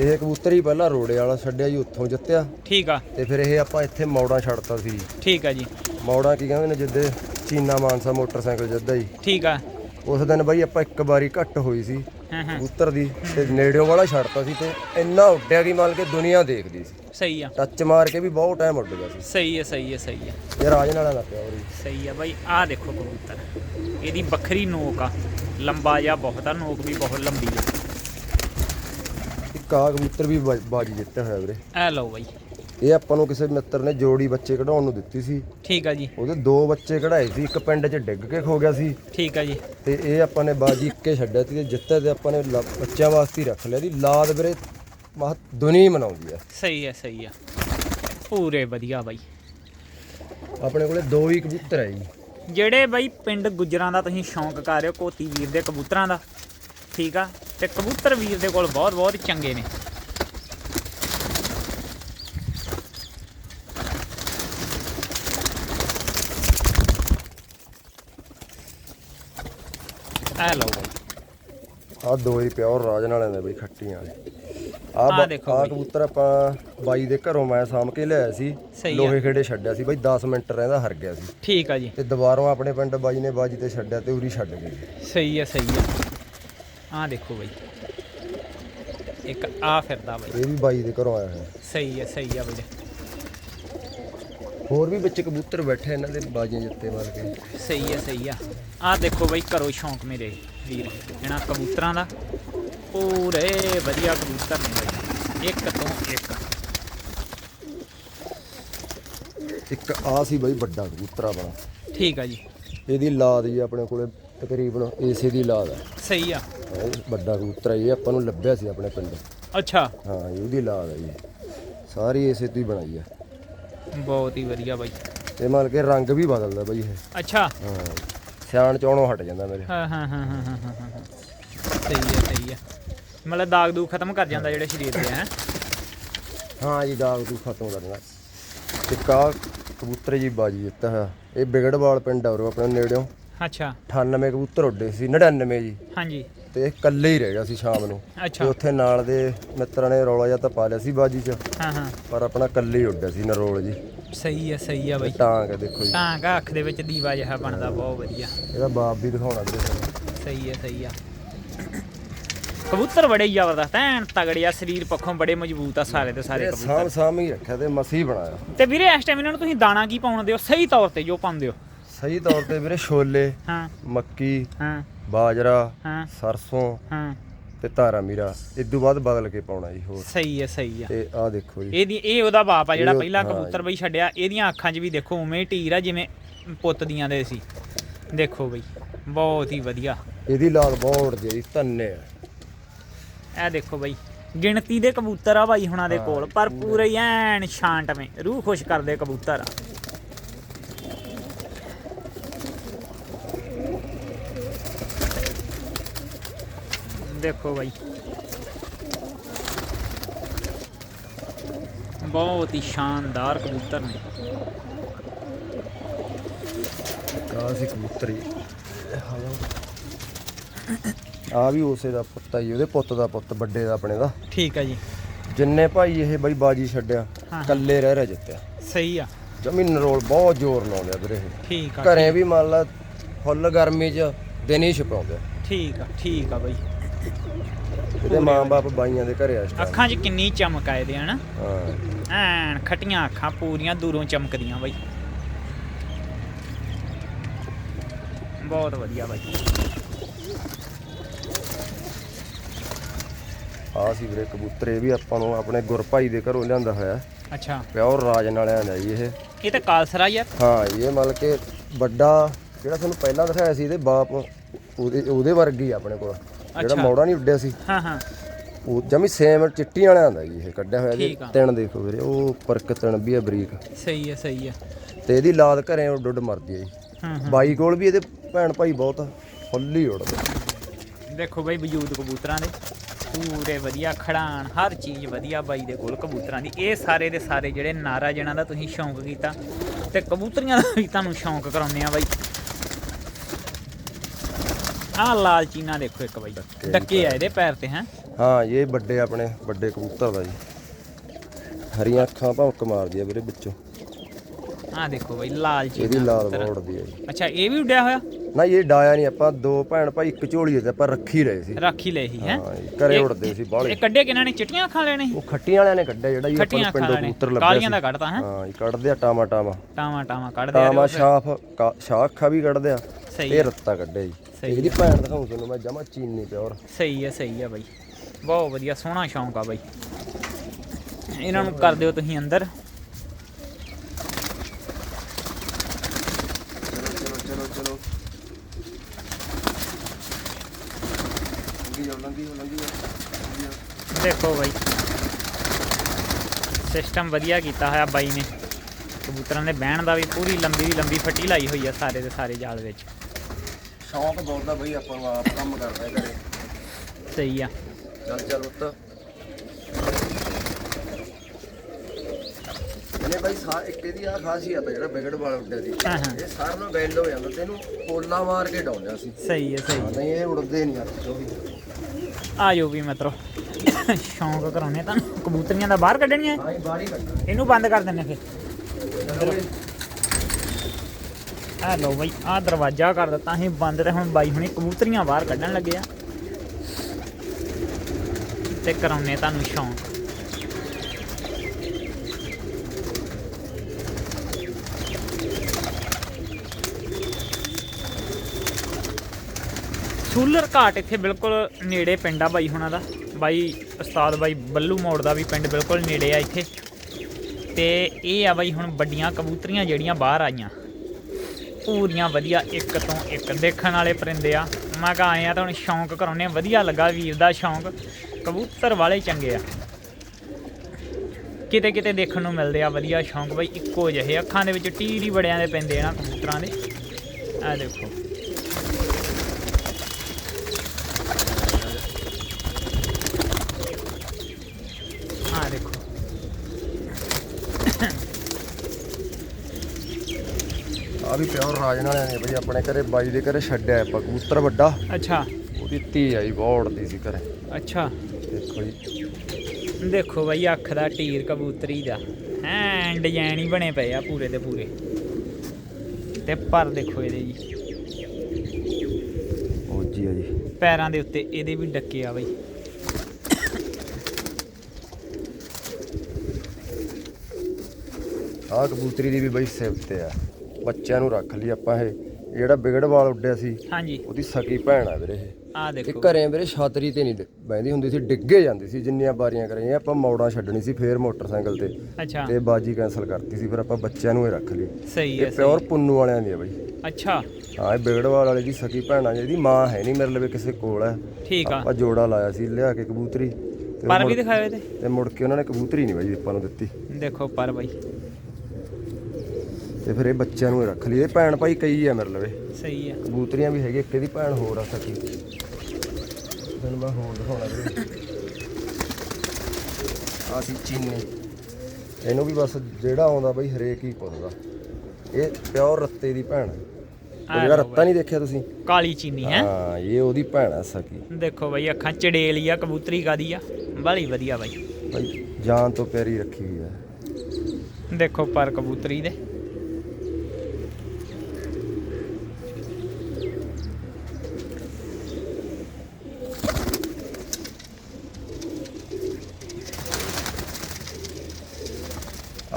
ਇਹ ਕਬੂਤਰ ਹੀ ਪਹਿਲਾਂ ਰੋੜੇ ਵਾਲਾ ਛੱਡਿਆ ਜੀ ਉੱਥੋਂ ਜਿੱਤਿਆ। ਠੀਕ ਆ। ਤੇ ਫਿਰ ਇਹ ਆਪਾਂ ਇੱਥੇ ਮੌੜਾ ਛੱਡਤਾ ਸੀ ਠੀਕ ਆ ਜੀ। ਮੌੜਾ ਕੀ ਕਹਿੰਦੇ ਨੇ ਜਿੱਦੇ ਚੀਨਾ ਮਾਨਸਾ ਮੋਟਰਸਾਈਕਲ ਜਿੱਦਾਂ ਜੀ। ਠੀਕ ਆ। ਉਸ ਦਿਨ ਬਾਈ ਆਪਾਂ ਇੱਕ ਵਾਰੀ ਘੱਟ ਹੋਈ ਸੀ ਕਬੂਤਰ ਦੀ ਤੇ ਨੇੜਿਓਂ ਵਾਲਾ ਛੱਡਤਾ ਸੀ ਤੇ ਇੰਨਾ ਉੱਡਿਆ ਕਿ ਮੰਨ ਕੇ ਦੁਨੀਆ ਦੇਖਦੀ ਸੀ। ਸਹੀ ਆ। ਟੱਚ ਮਾਰ ਕੇ ਵੀ ਬਹੁਤ ਟਾਈਮ ਉੱਡ ਗਿਆ ਸੀ। ਸਹੀ ਹੈ ਸਹੀ ਹੈ ਸਹੀ ਹੈ ਇਹ ਰਾਜਨ ਵਾਲਾ ਦਾ ਪਿਆ ਉਹਦੀ ਸਹੀ ਆ ਬਾਈ ਆ ਦੇਖੋ ਕਬੂਤਰ। ਇਹਦੀ ਵੱਖਰੀ ਨੋਕ ਆ। ਲੰਬਾ ਜਿਹਾ ਬਹੁਤ ਆ ਨੋਕ ਵੀ ਬਹੁਤ ਲੰਬੀ ਆ। ਆ ਕਬੂਤਰ ਵੀ ਬਾ- ਬਾਜੀ ਜਿੱਤਿਆ ਹੋਇਆ ਵੀਰੇ। ਐ ਲਓ ਬਾਈ। ਇਹ ਆਪਾਂ ਨੂੰ ਕਿਸੇ ਮਿੱਤਰ ਨੇ ਜੋੜੀ ਬੱਚੇ ਕਢਾਉਣ ਨੂੰ ਦਿੱਤੀ ਸੀ। ਠੀਕ ਆ ਜੀ। ਉਹਦੇ ਦੋ ਬੱਚੇ ਕਢਾਏ ਸੀ ਇੱਕ ਪਿੰਡ 'ਚ ਡਿੱਗ ਕੇ ਖੋ ਗਿਆ ਸੀ। ਠੀਕ ਆ ਜੀ। ਤੇ ਇਹ ਆਪਾਂ ਨੇ ਬਾਜੀ ਇੱਕੇ ਛੱਡਿਆ ਸੀ ਤੇ ਜਿੱਤੇ ਤੇ ਆਪਾਂ ਨੇ ਲ- ਬੱਚਿਆਂ ਵਾਸਤੇ ਹੀ ਰੱਖ ਲਿਆ ਦੀ ਲਾਦ ਵੀਰੇ ਮਹ ਦੁਨੀਆ ਮਨਾਉਂਦੀ ਆ। ਸਹੀ ਹੈ ਸਹੀ ਆ। ਪੂਰੇ ਵਧੀਆ ਬਾਈ। ਆਪਣੇ ਕੋਲੇ ਦੋ ਹੀ ਕਬੂਤਰ ਹੈ ਜੀ। ਜਿਹੜੇ ਬਾਈ ਪਿੰਡ ਗੁੱਜਰਾਂ ਦਾ ਤੁਸੀਂ ਸ਼ੌਂਕ ਕਰ ਰਹੇ ਹੋ ਕੋਤੀ ਵੀਰ ਦੇ ਕਬੂਤਰਾਂ ਦਾ। ਠੀਕ ਆ? ਤੇ ਕਬੂਤਰ ਵੀਰ ਦੇ ਕੋਲ ਬਹੁਤ ਬਹੁਤ ਚੰਗੇ ਨੇ। ਐ ਲਓ ਬਾਈ। ਆਹ ਦੋ ਹੀ ਪਿਓਰ ਰਾਜਨ ਵਾਲਿਆਂ ਦੇ ਬਈ ਖੱਟੀਆਂ ਵਾਲੇ ਆਹ ਆ ਦੇਖੋ ਆ ਬਈ। ਕਬੂਤਰ ਆਪਾਂ ਬਾਈ ਦੇ ਘਰੋਂ ਮੈਂ ਸਾਂਭ ਕੇ ਲਿਆਇਆ ਸੀ। ਸਹੀ ਆ। ਲੋਹੇ ਖੇੜੇ ਛੱਡਿਆ ਸੀ ਬਈ 10 ਮਿੰਟ ਰਹਿੰਦਾ ਹਰ ਗਿਆ ਸੀ। ਠੀਕ ਆ ਜੀ। ਤੇ ਦੁਬਾਰੋਂ ਆਪਣੇ ਪਿੰਡ ਬਾਈ ਨੇ ਬਾਜੀ ਤੇ ਛੱਡਿਆ ਤੇ ਉਰੀ ਛੱਡ ਗਏ। ਸਹੀ ਹੈ ਸਹੀ ਹੈ ਆਹ ਦੇਖੋ ਬਾਈ। ਇੱਕ ਆ ਫਿਰਦਾ ਬਾਈ। ਇਹ ਵੀ ਬਾਈ ਦੇ ਘਰੋਂ ਆਇਆ ਹੈ ਸਹੀ ਹੈ ਸਹੀ ਹੈ ਬਾਈ ਹੋਰ ਵੀ ਵਿੱਚ ਕਬੂਤਰ ਬੈਠੇ ਇਹਨਾਂ ਦੇ ਬਾਜੀਆਂ ਜਿੱਤੇ ਮਾਰ ਕੇ। ਸਹੀ ਹੈ ਸਹੀ ਆ ਆਹ ਦੇਖੋ ਬਈ ਕਰੋ ਸ਼ੌਂਕ ਮੇਰੇ ਵੀਰ। ਇਹਨਾਂ ਕਬੂਤਰਾਂ ਦਾ। ਪੂਰੇ ਵਧੀਆ ਕਬੂਤਰ ਨੇ ਬਈ। ਇੱਕ ਤੋਂ ਇੱਕ। ਇੱਕ ਆ ਸੀ ਬਾਈ ਵੱਡਾ ਕਬੂਤਰਾ ਬਣਾ ਠੀਕ ਆ ਜੀ। ਇਹਦੀ ਲਾਦ ਜੀ ਆਪਣੇ ਕੋਲੇ ਤਕਰੀਬਨ ਏਸੇ ਦੀ ਲਾਦ ਹੈ। ਸਹੀ ਆ। ਇਹ ਵੱਡਾ ਕਬੂਤਰ ਹੈ, ਇਹ ਆਪਾਂ ਨੂੰ ਲੱਭਿਆ ਸੀ ਆਪਣੇ ਪਿੰਡ। ਅੱਛਾ। ਹਾਂ ਇਹ ਉਹਦੀ ਲਾਦ ਹੈ ਜੀ। ਸਾਰੀ ਏਸੇ ਤੋਂ ਹੀ ਬਣਾਈ ਹੈ। ਬਹੁਤ ਹੀ ਵਧੀਆ ਬਾਈ। ਇਹ ਮੰਨ ਕੇ ਰੰਗ ਵੀ ਬਦਲਦਾ ਬਾਈ ਇਹ। ਅੱਛਾ। ਹਾਂ ਸਿਆਣ ਚੋਣੋਂ ਹਟ ਜਾਂਦਾ ਮੇਰੇ। ਹਾਂ ਹਾਂ ਹਾਂ ਹਾਂ ਹਾਂ ਹਾਂ ਹਾਂ, ਹਾਂ। ਸਹੀ ਹੈ ਸਹੀ ਹੈ। ਮਤਲਬ ਦਾਗ ਦੂਗ ਖਤਮ ਕਰ ਜਾਂਦਾ ਜਿਹੜੇ ਸਰੀਰ ਦੇ ਹੈ। ਹਾਂ ਜੀ ਦਾਗ ਤੂੰ ਖਤਮ ਕਰਨਾ। ਤੇ ਕਾ ਕਬੂਤਰ ਜੀ ਬਾਜੀ ਦਿੱਤਾ ਹੋਇਆ। ਇਹ ਬਿਗੜਵਾਲ ਪਿੰਡ ਆ ਉਰੋਂ ਆਪਣੇ ਨੇੜਿਓਂ। ਅੱਛਾ। 98 ਕਬੂਤਰ ਉੱਡੇ ਸੀ 99 ਜੀ। ਹਾਂਜੀ। ਤੇ ਇਕੱਲੇ ਹੀ ਰਹਿ ਗਿਆ ਸੀ ਸ਼ਾਮ ਨੂੰ। ਤੇ ਅੱਛਾ ਉੱਥੇ ਨਾਲ ਦੇ ਮਿੱਤਰਾਂ ਨੇ ਰੌਲਾ ਜਿਹਾ ਤਾਂ ਪਾ ਲਿਆ ਸੀ ਬਾਜੀ 'ਚ। ਹਾਂ ਹਾਂ। ਪਰ ਆਪਣਾ ਇਕੱਲੇ ਹੀ ਉੱਡਿਆ ਸੀ ਨਰੋਲ ਜੀ। ਸਹੀ ਹੈ ਸਹੀ ਹੈ ਬਾਈ। ਟਾਂਗ ਹੈ ਦੇਖੋ ਜੀ। ਟਾਂਗਾ ਅੱਖ ਦੇ ਵਿੱਚ ਦੀਵਾ ਜਿਹਾ ਬਣਦਾ ਬਹੁਤ ਵਧੀਆ। ਇਹਦਾ ਬਾਪ ਵੀ ਦਿਖਾਉਣਾ ਵੀਰੇ ਤੁਹਾਨੂੰ ਸਹੀ ਹੈ ਸਹੀ ਆ। ਕਬੂਤਰ ਬੜੇ ਜ਼ਬਰਦਸਤ ਐਨ ਤਗੜੇ ਆ ਸਰੀਰ ਪੱਖੋਂ ਬੜੇ ਮਜ਼ਬੂਤ ਆ ਸਾਰੇ ਦੇ ਸਾਰੇ ਇਹ ਕਬੂਤਰ। ਸਾਮ ਸਾਮ ਹੀ ਰੱਖਿਆ ਤੇ ਮਸੀ ਬਣਾਇਆ। ਤੇ ਵੀਰੇ ਇਸ ਟਾਈਮ ਇਹਨਾਂ ਨੂੰ ਤੁਸੀਂ ਦਾਣਾ ਕੀ ਪਾਉਣ ਦਿਓ? ਸਹੀ ਤੌਰ ਤੇ ਜੋ ਪਾਉਂਦੇ ਹੋ। ਸਹੀ ਤੌਰ ਤੇ ਵੀਰੇ ਛੋਲੇ ਹਾਂ। ਮੱਕੀ ਹਾਂ। ਬਾਜਰਾ ਹਾਂ। ਸਰਸੋਂ ਹਾਂ। ਤੇ ਧਾਰਾ ਮੀਰਾ। ਇਦੋਂ ਬਾਅਦ ਬਦਲ ਕੇ ਪਾਉਣਾ ਜੀ ਹੋਰ। ਸਹੀ ਹੈ ਸਹੀ ਆ। ਤੇ ਆਹ ਦੇਖੋ ਜੀ। ਇਹਦੀ ਇਹ ਉਹਦਾ ਬਾਪ ਆ ਜਿਹੜਾ ਪਹਿਲਾਂ ਹਾਂ ਕਬੂਤਰ ਬਈ ਛੱਡਿਆ ਇਹਦੀਆਂ ਅੱਖਾਂ 'ਚ ਵੀ ਦੇਖੋ ਉਵੇਂ ਹੀ ਢੀਰ ਆ ਜਿਵੇਂ ਪੁੱਤ ਦੀਆਂ ਦੇ ਸੀ। ਦੇਖੋ ਬਈ ਬਹੁਤ ਹੀ ਵਧੀਆ। ਇਹਦੀ ਲਾਲ ਬਹੁਤ ਹੈ ਜੀ ਧੰਨੇ ਆ। ਇਹ ਦੇਖੋ ਬਈ ਗਿਣਤੀ ਦੇ ਕਬੂਤਰ ਆ ਬਾਈ ਹੁਣਾਂ ਦੇ ਕੋਲ ਪਰ ਪੂਰੇ। ਹੀ ਐਨ ਸ਼ਾਂਟਵੇਂ ਰੂਹ ਖੁਸ਼ ਕਰਦੇ ਕਬੂਤਰ ਆ। ਦੇਖੋ ਬਾਈ। ਬਹੁਤ ਹੀ ਸ਼ਾਨਦਾਰ ਕਬੂਤਰ ਨੇ। ਆਹ ਸੀ ਕਬੂਤਰ ਜੀ ਆ ਵੀ ਉਸੇ ਦਾ ਪੁੱਤ ਆ ਜੀ ਉਹਦੇ ਪੁੱਤ ਦਾ ਪੁੱਤ ਵੱਡੇ ਦਾ ਆਪਣੇ ਦਾ। ਠੀਕ ਆ ਜੀ। ਜਿੰਨੇ ਭਾਈ ਇਹ ਬਈ ਬਾਜੀ ਛੱਡਿਆ ਹਾਂ। ਕੱਲੇ ਰਹਿ ਰਹਿ ਜਿੱਤਿਆ। ਸਹੀ ਆ। ਜ਼ਮੀਨ ਰੋਲ ਬਹੁਤ ਜ਼ੋਰ ਲਾਉਂਦੇ ਆ ਵੀਰੇ ਇਹ। ਠੀਕ ਆ ਘਰੇ ਵੀ ਮੰਨ ਲਾ ਫੁੱਲ ਗਰਮੀ 'ਚ ਦਿਨ ਹੀ ਛਪਾਉਂਦੇ। ਠੀਕ ਆ ਠੀਕ ਆ ਬਾਈ। ਇਹਦੇ ਮਾਂ-ਬਾਪ ਬਾਈਆਂ ਦੇ ਘਰੇ ਆ ਇਸ time। ਅੱਖਾਂ 'ਚ ਕਿੰਨੀ ਚਮਕ ਆ ਇਹਦੇ ਹਨਾ? ਹਾਂ। ਐਨ ਖਟੀਆਂ ਅੱਖਾਂ ਪੂਰੀਆਂ ਦੂਰੋਂ ਚਮਕਦੀਆਂ ਬਾਈ। ਬਹੁਤ ਵਧੀਆ ਬਾਈ। ਆ ਸੀ ਵੀਰੇ ਕਬੂਤਰ ਇਹ ਵੀ ਆਪਾਂ ਨੂੰ ਆਪਣੇ ਗੁਰਭਾਈ ਦੇ ਘਰੋਂ ਲਿਆਂਦਾ ਹੋਇਆ। ਅੱਛਾ। ਪਿਓਰ ਰਾਜਨ ਵਾਲਿਆਂ ਦਾ ਜੀ ਇਹ। ਇਹ ਤਾਂ ਕਾਲਸਰਾ ਯਾਰ ਹਾਂ ਇਹ ਮਤਲਬ ਕਿ ਵੱਡਾ ਜਿਹੜਾ ਤੁਹਾਨੂੰ ਪਹਿਲਾਂ ਦਿਖਾਇਆ ਸੀ ਇਹਦੇ ਬਾਪ ਉਹਦੇ ਉਹਦੇ ਵਰਗੀ ਆਪਣੇ ਕੋਲ। ਜਿਹੜਾ। ਮੌੜਾ ਨਹੀਂ ਉੱਡਿਆ ਸੀ। ਹਾਂ ਹਾਂ। ਉਹ ਜਮੀ ਸੇਮ ਚਿੱਟੀ ਵਾਲਿਆਂ ਦਾ ਜੀ ਇਹ ਕੱਢਿਆ ਹੋਇਆ ਜੀ। ਤਿਣ ਦੇਖੋ ਵੀਰੇ ਉਹ ਉੱਪਰ ਇੱਕ ਤਿਣ ਵੀ ਆ ਬਰੀਕ। ਸਹੀ ਹੈ ਸਹੀ ਹੈ ਤੇ ਇਹਦੀ ਲਾਦ ਘਰੇ ਉੱਡ ਉੱਡ ਮਰਦੀ ਹੈ ਜੀ ਬਾਈ ਕੋਲ ਵੀ ਇਹਦੇ ਭੈਣ ਭਾਈ ਬਹੁਤ ਫੁੱਲ ਹੀ ਉੱਡਦੇ। ਦੇਖੋ ਬਾਈ ਵਜੂਦ ਕਬੂਤਰਾਂ ਦੇ ਪੂਰੇ ਵਧੀਆ ਖੜਾਣ ਹਰ ਚੀਜ਼ ਵਧੀਆ ਬਾਈ ਦੇ ਕੋਲ ਕਬੂਤਰਾਂ ਦੀ। ਇਹ ਸਾਰੇ ਦੇ ਸਾਰੇ ਜਿਹੜੇ ਨਾਰਾ ਜਿਹਨਾਂ ਦਾ ਤੁਸੀਂ ਸ਼ੌਂਕ ਕੀਤਾ ਤੇ ਕਬੂਤਰੀਆਂ ਦਾ ਵੀ ਤੁਹਾਨੂੰ ਸ਼ੌਂਕ ਕਰਾਉਂਦੇ ਆ ਬਾਈ। ਆਹ ਲਾਲ ਚੀਨਾ ਦੇਖੋ ਇੱਕ ਬਾਈ। ਡੱਕੇ ਆ ਇਹਦੇ ਪੈਰ ਤੇ ਹੈ? ਹਾਂ ਇਹ ਵੱਡੇ ਆਪਣੇ ਵੱਡੇ ਕਬੂਤਰ ਦਾ ਜੀ। ਹਰੀਆਂ ਅੱਖਾਂ ਭੌਂਕ ਮਾਰਦੀ ਆ ਵੀਰੇ ਵਿੱਚੋਂ। ਆਹ ਦੇਖੋ ਬਾਈ ਲਾਲ ਇਹਦੀ ਚੀਨਾ ਲਾਲ। ਬਹੁਤ ਉੱਡਦੀ ਹੈ ਜੀ। ਅੱਛਾ ਇਹ ਵੀ ਉੱਡਿਆ ਹੋਇਆ? ਨਾ ਇਹ ਡਾਇਆ ਨਹੀਂ ਆਪਾਂ ਦੋ ਭੈਣ ਭਾਈ ਇੱਕ ਝੋਲੀ ਤੇ ਆਪਾਂ ਰੱਖੀ ਰਹੇ ਸੀ। ਰਾਖੀ ਲਈ ਹੀ? ਹੈ ਘਰੇ ਉੱਡਦੇ ਸੀ ਬਾਹਲੇ। ਇਹ ਕੱਢੇ ਕਿਹਨਾਂ ਨੇ? ਚਿੱਟੀਆਂ ਅੱਖਾਂ ਲੈਣੇ ਉਹ ਖੱਟੀਆਂ ਵਾਲਿਆਂ ਨੇ ਕੱਢਿਆ ਜਿਹੜਾ ਜੀ ਆਪਾਂ ਪਿੰਡੋਂ ਕਬੂਤਰ ਲੱਭਿਆ ਕਾਲੀਆਂ ਸੀ। ਦਾ ਕੱਢਦਾ ਹੈ? ਹਾਂ ਇਹ ਕੱਢਦੇ ਆ ਟਾਮਾ ਟਾਮਾ ਟਾਵਾਂ ਟਾਵਾਂ ਕੱਢਦੇ ਆ ਟਾਮਾ ਸ਼ਾਫ ਸ਼ਾਖਾ ਵੀ ਕੱਢਦੇ ਆ। ਸਹੀ ਇਹ ਰੱਤਾ ਕੱਢਿਆ ਜੀ। ਸਹੀ ਇਹਦੀ ਭੈਣ ਦਿਖਾਉਂ ਤੁਹਾਨੂੰ ਮੈਂ ਜਮਾ ਚੀਨੀ ਪਿਓਰ। ਸਹੀ ਹੈ ਸਹੀ ਹੈ ਬਾਈ। ਬਹੁਤ ਵਧੀਆ ਸੋਹਣਾ ਸ਼ੌਂਕ ਆ ਬਾਈ। ਇਹਨਾਂ ਨੂੰ ਕਰ ਦਿਓ ਤੁਸੀਂ ਅੰਦਰ। ਚਲੋ ਚਲੋ ਚਲੋ। ਲੰਗੀ ਲੰਗੀ ਲੰਗੀ ਦੇਖੋ ਬਾਈ। ਸਿਸਟਮ ਵਧੀਆ ਕੀਤਾ ਹੋਇਆ ਬਾਈ ਨੇ। ਕਬੂਤਰਾਂ ਦੇ ਬਹਿਣ ਦਾ ਵੀ ਪੂਰੀ ਲੰਬੀ ਦੀ ਲੰਬੀ ਫੱਟੀ ਲਾਈ ਹੋਈ ਆ ਸਾਰੇ ਦੇ ਸਾਰੇ ਜਾਲ ਵਿੱਚ। ਸ਼ੌਂਕ ਬੋਲਦਾ ਬਈ ਆਪਾਂ ਨੂੰ ਆਪ ਕੰਮ ਕਰਦਾ ਘਰੇ। ਸਹੀ ਆ। ਚੱਲ ਚੱਲ ਉੱਤ ਇਹਨੇ ਬਾਈ ਸਾ ਇੱਕ ਇਹਦੀ ਆ ਖਾਸੀਅਤ ਆ ਜਿਹੜਾ ਵਿਗੜ ਵਾਲਾ ਉੱਡਿਆ ਸੀ। ਹਾਂ ਹਾਂ। ਇਹ ਸਾਰਿਆਂ ਨੂੰ ਗੈਲ ਹੋ ਜਾਂਦਾ ਤੈਨੂੰ ਪੋਲਾ ਮਾਰ ਕੇ ਡਾਉਂਦਾ ਸੀ। ਸਹੀ ਹੈ ਸਹੀ ਨਹੀਂ ਇਹ ਉੜਦੇ ਨਹੀਂ ਯਾਰ ਜੋ ਵੀ। ਆਜੋ ਵੀ ਮਿੱਤਰੋ। ਸ਼ੌਂਕ ਕਰਾਉਣੇ ਤਾਂ ਕਬੂਤਰੀਆਂ ਦਾ ਬਾਹਰ ਕੱਢਣੀਆਂ। ਹਾਂ ਇਹ ਬਾਹਰ ਹੀ ਕੱਢਣਾ। ਇਹਨੂੰ ਬੰਦ ਕਰ ਦਿੰਨੇ ਫਿਰ। ਆ ਲਓ ਬਈ ਆ ਦਰਵਾਜ਼ਾ ਕਰ ਦਿੱਤਾ ਅਸੀਂ, ਬੰਦ ਤੇ ਹੁਣ ਬਾਈ ਹੁਣੀ ਕਬੂਤਰੀਆਂ ਬਾਹਰ ਕੱਢਣ ਲੱਗੇ ਆ। ਤੇ ਕਰਾਉਨੇ ਤੁਹਾਨੂੰ ਸ਼ੌਂਕ। ਸ਼ੂਲਰ ਘਾਟ ਇੱਥੇ ਬਿਲਕੁਲ ਨੇੜੇ ਪਿੰਡ ਆ ਬਾਈ ਹੁਣਾਂ ਦਾ। ਬਾਈ ਉਸਤਾਦ ਬਾਈ ਬੱਲੂ ਮੋੜ ਦਾ ਵੀ ਪਿੰਡ ਬਿਲਕੁਲ ਨੇੜੇ ਆ ਇੱਥੇ। ਤੇ ਇਹ ਆ ਬਾਈ ਹੁਣ ਵੱਡੀਆਂ ਕਬੂਤਰੀਆਂ ਜਿਹੜੀਆਂ ਬਾਹਰ ਆਈਆਂ। ਪੂਰੀਆਂ ਵਧੀਆ ਇੱਕ ਤੋਂ ਇੱਕ ਦੇਖਣ ਵਾਲੇ ਪਰਿੰਦੇ ਆ। ਮੈਂ ਕਹਾਂ ਆਏ ਆ ਤਾਂ ਹੁਣ ਸ਼ੌਂਕ ਕਰਾਉਣੇ ਆ। ਵਧੀਆ ਲੱਗਾ ਵੀਰ ਦਾ ਸ਼ੌਂਕ। ਕਬੂਤਰ ਵਾਲੇ ਚੰਗੇ ਆ। ਕਿਤੇ ਕਿਤੇ ਦੇਖਣ ਨੂੰ ਮਿਲਦੇ ਆ ਵਧੀਆ ਸ਼ੌਂਕ। ਬਈ ਇੱਕੋ ਜਿਹੇ ਅੱਖਾਂ ਦੇ ਵਿੱਚ ਟੀਰ ਹੀ ਬੜਿਆਂ ਦੇ ਪੈਂਦੇ ਆ ਨਾ ਕਬੂਤਰਾਂ ਦੇ। ਆ ਦੇਖੋ ਆ ਦੇਖੋ ਆ ਵੀ ਪਿਓਰ ਰਾਜਨ ਵਾਲਿਆਂ ਨੇ ਬਈ ਆਪਣੇ ਘਰੇ ਬਾਈ ਦੇ ਘਰੇ ਛੱਡਿਆ ਆਪਾਂ ਕਬੂਤਰ ਵੱਡਾ। ਅੱਛਾ। ਉਹਦੀ ਧੀ ਆਈ ਬਹੁਤ ਦੀ ਸੀ ਘਰੇ। ਅੱਛਾ। ਦੇਖੋ ਜੀ। ਦੇਖੋ ਬਾਈ ਅੱਖ ਦਾ ਟੀਰ ਕਬੂਤਰੀ ਦਾ। ਐਂ ਡਿਜ਼ਾਈਨ ਹੀ ਬਣੇ ਪਏ ਆ ਪੂਰੇ ਦੇ ਪੂਰੇ। ਤੇ ਪਰ ਦੇਖੋ ਇਹਦੇ ਜੀ। ਉਹ ਜੀ ਆ ਜੀ। ਪੈਰਾਂ ਦੇ ਉੱਤੇ ਇਹਦੇ ਵੀ ਡੱਕੇ ਆ ਬਾਈ। ਆਹ ਕਬੂਤਰੀ ਦੀ ਵੀ ਬਈ ਸਿਫਤ ਆ। ਬੱਚਿਆਂ ਨੂੰ ਰੱਖ ਲਈ ਆਪਾਂ ਇਹ। ਜਿਹੜਾ ਵਿਗੜਵਾਲ ਉੱਡਿਆ ਸੀ ਹਾਂਜੀ। ਉਹਦੀ ਸਕੀ ਭੈਣ ਆ ਵੀਰੇ ਇਹ। ਆ ਇਹ ਦੇਖੋ। ਘਰੇ ਵੀਰੇ ਛਾਤਰੀ ਤੇ ਨਹੀਂ ਬਹਿੰਦੀ ਹੁੰਦੀ ਸੀ ਡਿੱਗੇ ਜਾਂਦੀ ਸੀ ਜਿੰਨੀਆਂ ਬਾਰੀਆਂ ਕਰੀਆਂ। ਆਪਾਂ ਮੌੜਾਂ ਛੱਡਣੀ ਸੀ ਫੇਰ ਮੋਟਰਸਾਈਕਲ ਤੇ। ਅੱਛਾ। ਤੇ ਬਾਜੀ ਕੈਨਸਲ ਕਰਤੀ ਸੀ ਫਿਰ ਆਪਾਂ ਬੱਚਿਆਂ ਨੂੰ ਇਹ ਰੱਖ ਲਈ। ਸਹੀ ਹੈ ਇਹ ਪਿਓਰ ਪੁੰਨੂ ਵਾਲਿਆਂ ਦੀ ਆ ਬਈ। ਅੱਛਾ। ਹਾਂ ਇਹ ਵਿਗੜਵਾਲ ਵਾਲੇ ਦੀ ਸਕੀ ਭੈਣ ਆ ਜਿਹਦੀ ਮਾਂ ਹੈ ਨਹੀਂ ਮੇਰੇ ਲਵੇ ਕਿਸੇ ਕੋਲ ਹੈ ਠੀਕ ਆ। ਆਪਾਂ ਜੋੜਾ ਲਾਇਆ ਸੀ ਲਿਆ ਕੇ ਕਬੂਤਰੀ। ਤੇ ਪਰ ਮੁੜ- ਵੀ ਦਿਖਾਓ ਇਹਦੇ। ਤੇ ਮੁੜ ਕੇ ਉਹਨਾਂ ਨੇ ਕਬੂਤਰੀ ਨਹੀਂ ਬਾਈ ਆਪਾਂ ਨੂੰ ਦਿੱਤੀ। ਦੇਖੋ ਪਰ ਬਾਈ। ਤੇ ਫਿਰ ਇਹ ਬੱਚਿਆਂ ਨੂੰ ਇਹ ਰੱਖ ਲਈ ਇਹ ਭੈਣ ਭਾਈ ਕਈ ਆ ਮੇਰੇ ਲਵੇ। ਸਹੀ ਆ। ਕਬੂਤਰੀਆਂ ਵੀ ਹੈਗੇ ਇੱਕ ਇਹਦੀ ਭੈਣ ਹੋਰ ਆ ਸਕੀ। ਤੈਨੂੰ ਮੈਂ ਹੋਰ ਦਿਖਾਉਣਾ ਵੀਰੇ। ਆ ਸੀ ਚੀਨੀ। ਇਹਨੂੰ ਵੀ ਬਸ ਜਿਹੜਾ ਆਉਂਦਾ ਬਈ ਹਰੇਕ ਹੀ ਪੁੱਛਦਾ। ਇਹ ਪਿਓਰ ਰੱਤੇ ਦੀ ਭੈਣ ਹੈ। ਉਹ ਜਿਹੜਾ ਰੱਤਾ ਨਹੀਂ ਦੇਖਿਆ ਤੁਸੀਂ? ਕਾਲੀ ਚੀਨੀ ਹੈ? ਹਾਂ ਇਹ ਉਹਦੀ ਭੈਣ ਆ ਸਕੀ। ਦੇਖੋ ਬਾਈ ਅੱਖਾਂ ਚੜੇਲ ਆ ਕਬੂਤਰੀ ਕਾਦੀ ਆ? ਬੜੀ ਵਧੀਆ ਬਾਈ। ਭਾਈ ਜਾਨ ਤੋਂ ਪਿਆਰੀ ਰੱਖੀ ਹੋਈ ਹੈ ਦੇਖੋ ਪਰ ਕਬੂਤਰੀ ਦੇ।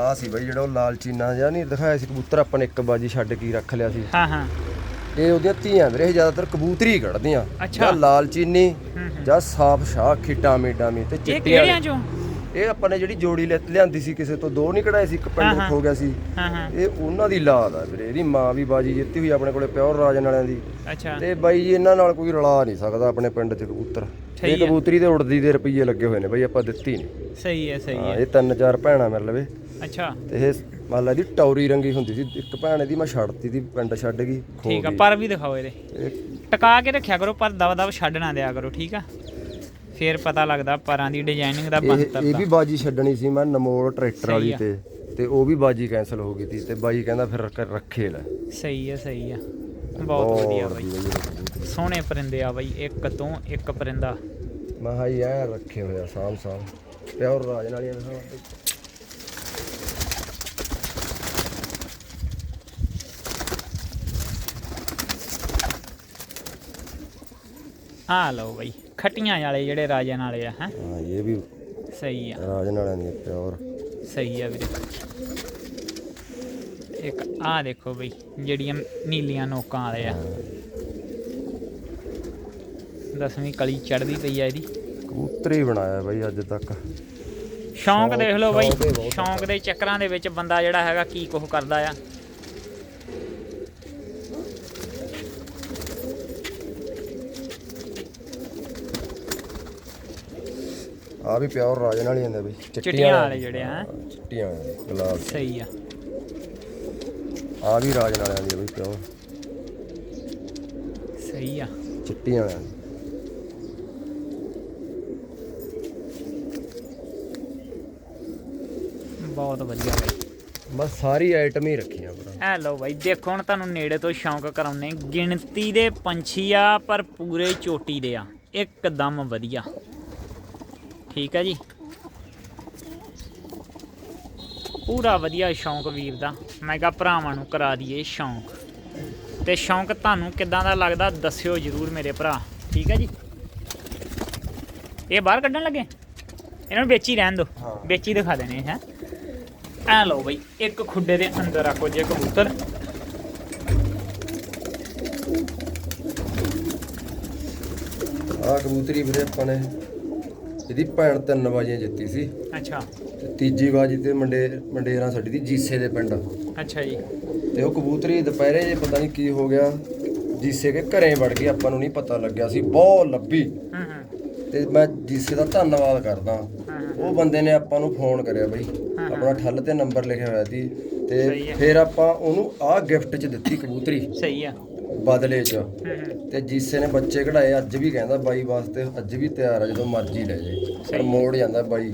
ਆ ਸੀ ਬਈ ਜਿਹੜਾ ਉਹ ਲਾਲ ਚੀਨਾ ਜਿਹਾ ਨਹੀਂ ਦਿਖਾਇਆ ਸੀ ਕਬੂਤਰ ਆਪਾਂ ਨੇ ਇੱਕ ਬਾਜੀ ਛੱਡ ਕੇ ਰੱਖ ਲਿਆ ਸੀ। ਹਾਂ ਹਾਂ। ਇਹ ਉਹਦੀਆਂ ਧੀਆਂ ਵੀਰੇ ਇਹ ਜ਼ਿਆਦਾਤਰ ਕਬੂਤਰੀ ਕੱਢਦੀਆਂ। ਜਾਂ ਲਾਲ ਚੀਨੀ। ਜਾਂ ਸਾਫ਼ ਸ਼ਾਹ ਖਿਟਾਮੀ ਡਾਮੀ ਤੇ ਇਹ ਚਿੱਟੀਆਂ ਕਿਹੜਿਆਂ ਚੋਂ? ਇਹ ਆਪਾਂ ਨੇ ਜਿਹੜੀ ਜੋੜੀ ਲੈ ਲਿਆਂਦੀ ਸੀ ਕਿਸੇ ਤੋਂ ਦੋ ਨਹੀਂ ਕਢਾਏ ਸੀ ਇੱਕ ਪਿੰਡ ਹਾਂ। ਗਿਆ ਸੀ। ਇਹ ਉਹਨਾਂ ਦੀ ਲਾਦ ਆ ਵੀਰੇ ਇਹਦੀ ਮਾਂ ਵੀ ਬਾਜੀ ਜਿੱਤੀ ਹੋਈ ਆਪਣੇ ਕੋਲੇ ਪਿਓਰ ਰਾਜਨ ਵਾਲਿਆਂ ਦੀ। ਅੱਛਾ। ਤੇ ਬਾਈ ਜੀ ਇਹਨਾਂ ਨਾਲ ਕੋਈ ਰਲਾ ਨਹੀਂ ਸਕਦਾ ਆਪਣੇ ਪਿੰਡ 'ਚ ਕਬੂਤਰ। ਇਹ। ਕਬੂਤਰੀ ਦੇ ਉੜਦੀ ਦੇ ਰੁਪਈਏ ਲੱਗੇ ਹੋਏ ਨੇ ਬਾਈ ਆਪਾਂ ਦਿੱਤੀ ਨਹੀਂ। ਸਹੀ ਹੈ ਸਹੀ ਹਾਂ ਇਹ ਤਿੰਨ ਚਾਰ ਭੈਣਾਂ ਮੇਰੇ ਲਵੇ। ਅੱਛਾ। ਤੇ ਇਹ ਮੰਨ ਲਾ ਦੀ ਟੌਰੀ ਰੰਗੀ ਹੁੰਦੀ ਸੀ ਇੱਕ ਭੈਣ ਇਹਦੀ ਮੈਂ ਛੱਡਤੀ ਦੀ ਪਿੰਡ ਛੱਡ ਗਈ ਖੋ ਠੀਕ ਆ ਗਈ। ਪਰ ਵੀ ਦਿਖਾਓ ਇਹਦੇ। ਇਹ ਟਕਾ ਕੇ ਰੱਖਿਆ ਕਰੋ ਪਰ ਦਵਾ ਦਵ ਛੱਡ ਨਾ ਦਿਆ ਕਰੋ ਠੀਕ ਆ? ਫੇਰ ਪਤਾ ਲੱਗਦਾ ਪਰਾਂ ਦੀ ਡਿਜ਼ਾਈਨਿੰਗ ਦਾ ਇਹ ਬਣਤਰ ਇਹ ਦਾ। ਵੀ ਬਾਜੀ ਛੱਡਣੀ ਸੀ ਮੈਂ ਨਮੋਲ ਟਰੈਕਟਰ ਵਾਲੀ ਆ। ਤੇ ਤੇ ਉਹ ਵੀ ਬਾਜੀ ਕੈਨਸਲ ਹੋ ਗਈ ਸੀ ਤੇ ਬਾਈ ਕਹਿੰਦਾ ਫਿਰ ਰੱਖ- ਰੱਖੇ ਲੈ। ਸਹੀ ਹੈ ਸਹੀ ਆ। ਬਹੁਤ ਵਧੀਆ ਬਾਈ। ਸੋਹਣੇ ਪਰਿੰਦੇ ਆ ਬਾਈ ਇੱਕ ਤੋਂ ਇੱਕ ਪਰਿੰਦਾ। ਮੈਂ ਜੀ ਐ ਰੱਖੇ ਹੋਇਆ ਸਾਮ ਸਾਮ ਪਿਓਰ ਰਾਜਨ ਵਾਲੀਆਂ ਦਿਖਾਵਾਂ ਆ ਲਓ ਬਾਈ ਖਟੀਆਂ ਵਾਲੇ ਜਿਹੜੇ ਰਾਜਨ ਵਾਲੇ ਆ ਹੈ? ਹਾਂ ਇਹ ਵੀ ਸਹੀ ਆ। ਰਾਜਨ ਵਾਲਿਆਂ ਦੀ ਪਿਓਰ। ਸਹੀ ਆ ਵੀਰੇ। ਇੱਕ ਆ ਦੇਖੋ ਬਈ ਜਿਹੜੀਆਂ ਨੀਲੀਆਂ ਨੋਕਾਂ ਵਾਲੇ ਆ। ਦਸਵੀਂ ਕਲੀ ਚੜਦੀ ਪਈ ਆ ਇਹਦੀ। ਕਬੂਤਰ ਹੀ ਬਣਾਇਆ ਬਾਈ ਅੱਜ ਤੱਕ। ਸ਼ੌਂਕ ਦੇਖ ਲਓ ਬਈ। ਸ਼ੌਂਕ ਦੇ ਚੱਕਰਾਂ ਦੇ ਵਿੱਚ ਬੰਦਾ ਜਿਹੜਾ ਹੈਗਾ ਕੀ ਕੁਝ ਕਰਦਾ ਆ। ਆ ਵੀ ਪਿਓਰ ਰਾਜਨ ਵਾਲੀਆਂ ਦੇ ਬਈ ਚਿੱਟੀਆਂ ਵਾਲੇ ਜਿਹੜੇ ਆ। ਚਿੱਟੀਆਂ ਵਾਲੇ ਗੁਲਾਬ ਸਹੀ ਆ। ਆ ਵੀ ਰਾਜਨ ਵਾਲਿਆਂ ਦੀ ਬਈ ਪਿਓਰ ਸਹੀ ਆ। ਚਿੱਟੀਆਂ ਵਾਲਿਆਂ ਦੀ। ਬਹੁਤ ਵਧੀਆ ਬਾਈ। ਬਸ ਸਾਰੀ ਆਈਟਮ ਹੀ ਰੱਖੀਆਂ ਭਰਾ। ਐ ਲਓ ਬਾਈ ਦੇਖੋ ਹੁਣ ਤੁਹਾਨੂੰ ਨੇੜੇ ਤੋਂ ਸ਼ੌਂਕ ਕਰਾਉਨੇ ਗਿਣਤੀ ਦੇ ਪੰਛੀ ਆ ਪਰ ਪੂਰੇ ਚੋਟੀ ਦੇ ਆ। ਇੱਕਦਮ ਵਧੀਆ। ਠੀਕ ਹੈ ਜੀ। ਪੂਰਾ ਵਧੀਆ ਸ਼ੌਂਕ ਵੀਰ ਦਾ। ਮੈਂ ਕਿਹਾ ਭਰਾਵਾਂ ਨੂੰ ਕਰਾ ਦਈਏ ਸ਼ੌਂਕ। ਤੇ ਸ਼ੌਂਕ ਤੁਹਾਨੂੰ ਕਿੱਦਾਂ ਦਾ ਲੱਗਦਾ ਦੱਸਿਓ ਜਰੂਰ ਮੇਰੇ ਭਰਾ। ਠੀਕ ਹੈ ਜੀ। ਇਹ ਬਾਹਰ ਕੱਢਣ ਲੱਗੇ? ਇਹਨਾਂ ਨੂੰ ਵੇਚੀ ਰਹਿਣ ਦਿਓ। ਵੇਚੀ ਦਿਖਾ ਦੇਣੇ ਹੈ। ਐ ਲਓ ਬਈ ਇੱਕ ਖੁੱਡੇ ਦੇ ਅੰਦਰ ਰੱਖੋ ਜੇ ਕਬੂਤਰ। ਆ ਕਬੂਤਰੀ ਵੀਰੇ ਆਪਾਂ ਨੇ ਇਹਦੀ ਭੈਣ ਤਿੰਨ ਬਾਜੀਆਂ ਜਿੱਤੀ ਸੀ। ਅੱਛਾ। ਤੇ ਤੀਜੀ ਬਾਜੀ ਤੇ ਮੰਡੇ ਮੰਡੇਰਾਂ ਸਾਡੀ ਦੀ ਜੀਸੇ ਦੇ ਪਿੰਡ। ਅੱਛਾ ਜੀ। ਤੇ ਉਹ ਕਬੂਤਰੀ ਦੁਪਹਿਰੇ ਜੇ ਪਤਾ ਨਹੀਂ ਕੀ ਹੋ ਗਿਆ ਜੀਸੇ ਕੇ ਘਰੇ ਵੜ ਗਈ ਆਪਾਂ ਨੂੰ ਨਹੀਂ ਪਤਾ ਲੱਗਿਆ ਸੀ ਬਹੁਤ ਲੱਭੀ। ਹੂੰ ਹੂੰ। ਤੇ ਮੈਂ ਜੀਸੇ ਦਾ ਧੰਨਵਾਦ ਕਰਦਾ। ਉਹ ਬੰਦੇ ਨੇ ਆਪਾਂ ਨੂੰ ਫੋਨ ਕਰਿਆ ਬਈ ਆਪਣਾ ਠੱਲ ਤੇ ਨੰਬਰ ਲਿਖਿਆ ਹੋਇਆ ਸੀ। ਸਹੀ ਤੇ ਹੈ। ਫਿਰ ਆਪਾਂ ਉਹਨੂੰ ਆਹ ਗਿਫਟ 'ਚ ਦਿੱਤੀ ਕਬੂਤਰੀ। ਸਹੀ ਆ ਬਦਲੇ 'ਚ। ਤੇ ਜੀਸੇ ਨੇ ਬੱਚੇ ਕਢਾਏ ਅੱਜ ਵੀ ਕਹਿੰਦਾ ਬਾਈ ਵਾਸਤੇ ਅੱਜ ਵੀ ਤਿਆਰ ਆ ਜਦੋਂ ਮਰਜ਼ੀ ਲੈ ਜੇ। ਪਰ ਮੋੜ ਜਾਂਦਾ ਬਾਈ।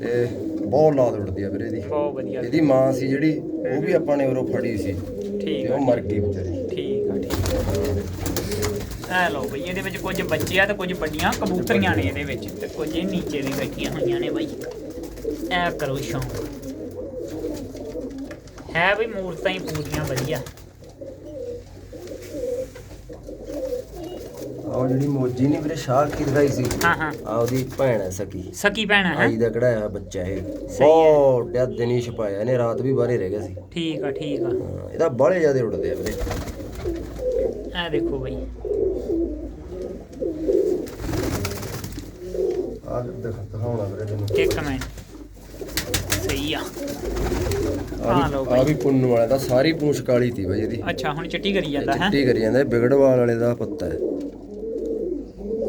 ਤੇ ਬਹੁਤ ਲਾਦ ਉੜਦੀ ਆ ਵੀਰੇ ਦੀ ਬਹੁਤ ਵਧੀਆ। ਇਹਦੀ ਮਾਂ ਸੀ ਜਿਹੜੀ ਉਹ ਵੀ ਆਪਾਂ ਨੇ ਉਰੋਂ ਫੜੀ ਸੀ। ਠੀਕ ਉਹ ਮਰ ਗਈ ਵਿਚਾਰੀ। ਠੀਕ ਆ ਠੀਕ ਆ। ਲਓ ਬਈ ਇਹਦੇ ਵਿੱਚ ਕੁਝ ਬੱਚੇ ਆ ਤੇ ਕੁਝ ਵੱਡੀਆਂ ਕਬੂਤਰੀਆਂ ਨੇ ਇਹਦੇ ਵਿੱਚ। ਤੇ ਕੁਝ ਇਹ ਨੀਚੇ ਵੀ ਬੈਠੀਆਂ ਹੋਈਆਂ ਨੇ ਬਾਈ। ਐ ਕਰੋ ਸ਼ੌਂਕ। ਹੈ ਬਈ ਮੂਰਤਾਂ ਹੀ ਪੂਰੀਆਂ ਵਧੀਆ। ਆਹ ਜਿਹੜੀ ਮੋਜੀ ਨਹੀਂ ਵੀਰੇ ਸ਼ਾਹ ਕੀ ਦਿਖਾਈ ਸੀ? ਹਾਂ ਹਾਂ। ਆ ਉਹਦੀ ਭੈਣ ਹੈ ਸਕੀ। ਸਕੀ ਭੈਣ ਹੈ ਆਈ ਦਾ ਕਢਾਇਆ ਬੱਚਾ ਇਹ? ਬਹੁਤ ਡਿਆ ਦਿਨ ਛਪਾਇਆ ਇਹਨੇ ਰਾਤ ਵੀ ਬਾਹਰੇ ਰਹਿ ਗਿਆ ਸੀ। ਠੀਕ ਆ ਠੀਕ ਆ। ਹਾਂ, ਇਹਦਾ ਬਾਹਲੇ ਜਿਆਦੇ ਉੜਦੇ ਆ ਵੀਰੇ। ਐ ਦੇਖੋ ਬਈ। ਆ ਦਿਖਾ ਦਿਖਾਉਣਾ ਵੀਰੇ ਤੈਨੂੰ। ਇੱਕ ਮਿੰਟ। ਸਹੀ ਆ। ਆ ਲਓ ਆ ਵੀ ਪੁੰਨ ਵਾਲਾ ਦਾ ਸਾਰੀ ਪੂੰਛ ਕਾਲੀ ਤੀ ਬਾਈ ਇਹਦੀ। ਅੱਛਾ ਹੁਣ ਚਿੱਟੀ ਕਰੀ ਜਾਂਦਾ ਹੈ? ਚਿੱਟੀ ਕਰੀ ਜਾਂਦਾ ਇਹ ਬਿਗੜਵਾਲ ਵਾਲੇ ਦਾ ਪੱਤਾ ਹੈ।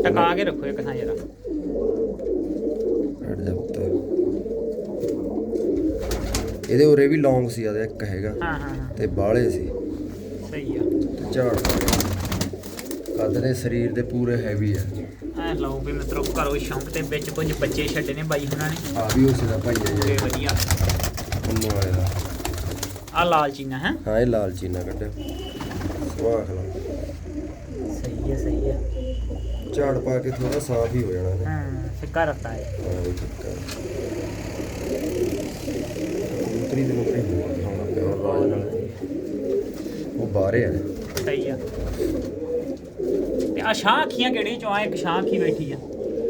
ਟਕਾ ਕੇ ਰੱਖੋ ਇੱਕ ਥਾਂ ਜਰਾ ਹਟ ਜਾ ਪੁੱਤ ਇਹਦੇ ਉਰੇ ਵੀ ਲੌਂਗ ਸੀ ਆਦੇ ਇੱਕ ਹੈਗਾ। ਹਾਂ ਹਾਂ ਹਾਂ। ਤੇ ਬਾਹਲੇ ਸੀ। ਸਹੀ ਆ। ਤੇ ਝਾੜ ਕੱਦ ਦੇ ਸਰੀਰ ਦੇ ਪੂਰੇ ਹੈਵੀ ਆ। ਐ ਲਓ ਵੀ ਮਿੱਤਰੋ ਘਰੋਂ ਸ਼ੌਂਕ ਤੇ ਵਿੱਚ ਕੁਝ ਬੱਚੇ ਛੱਡੇ ਨੇ ਬਾਈ ਹੁਣਾਂ ਨੇ। ਆ ਵੀ ਉਸੇ ਦਾ ਭਾਈ ਹੈ ਤੇ ਜੀ ਵਧੀਆ। ਪੁੰਨ ਵਾਲੇ ਦਾ ਆ ਲਾਲ ਚੀਨਾ ਹੈ? ਹਾਂ ਇਹ ਲਾਲ ਚੀਨਾ ਕੱਢਿਆ। ਸਵਾਖ ਲਾ ਸਹੀ ਹੈ ਸਹੀ ਹੈ ਝਾੜ ਪਾ ਕੇ ਥੋੜਾ ਸਾਫ਼ ਹੀ ਹੋ ਜਾਣਾ ਨੇ। ਹਾਂ ਫਿੱਕਾ ਰੱਤਾ ਹੈ ਹਾਂ ਵੀ ਠੀਕ ਹੈ ਕਬੂਤਰੀ ਦੇ ਨੂੰ ਕੋਈ ਹੋਰ ਦਿਖਾਉਣਾ ਪਿਆ ਉਹ ਰਾਜ ਨਾਲ ਉਹ ਬਾਹਰੇ ਆ। ਸਹੀ ਆ। ਤੇ ਆ ਸ਼ਾਹ ਅੱਖੀਆਂ ਕਿਹੜੀ ਚੋਂ? ਆ ਇੱਕ ਸ਼ਾਹ ਅੱਖੀ ਬੈਠੀ ਆ।